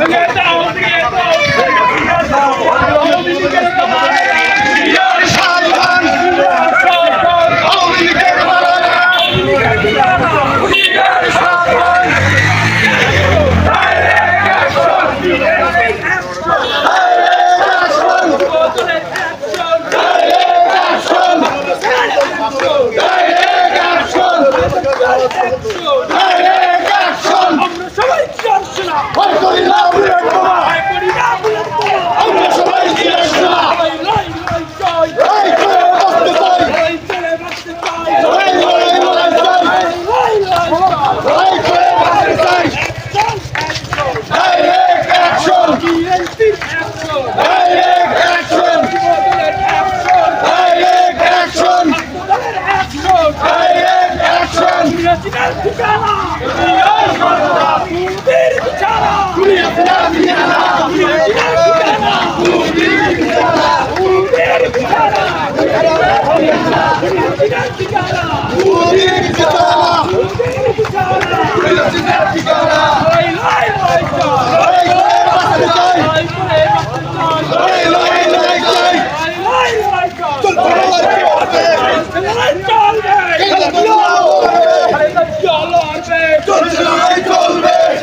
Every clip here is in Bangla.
Yes. চলবে চলবে চলবে চলবে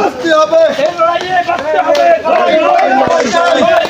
বাঁচতে হবে। এই লড়াইয়ে হবে।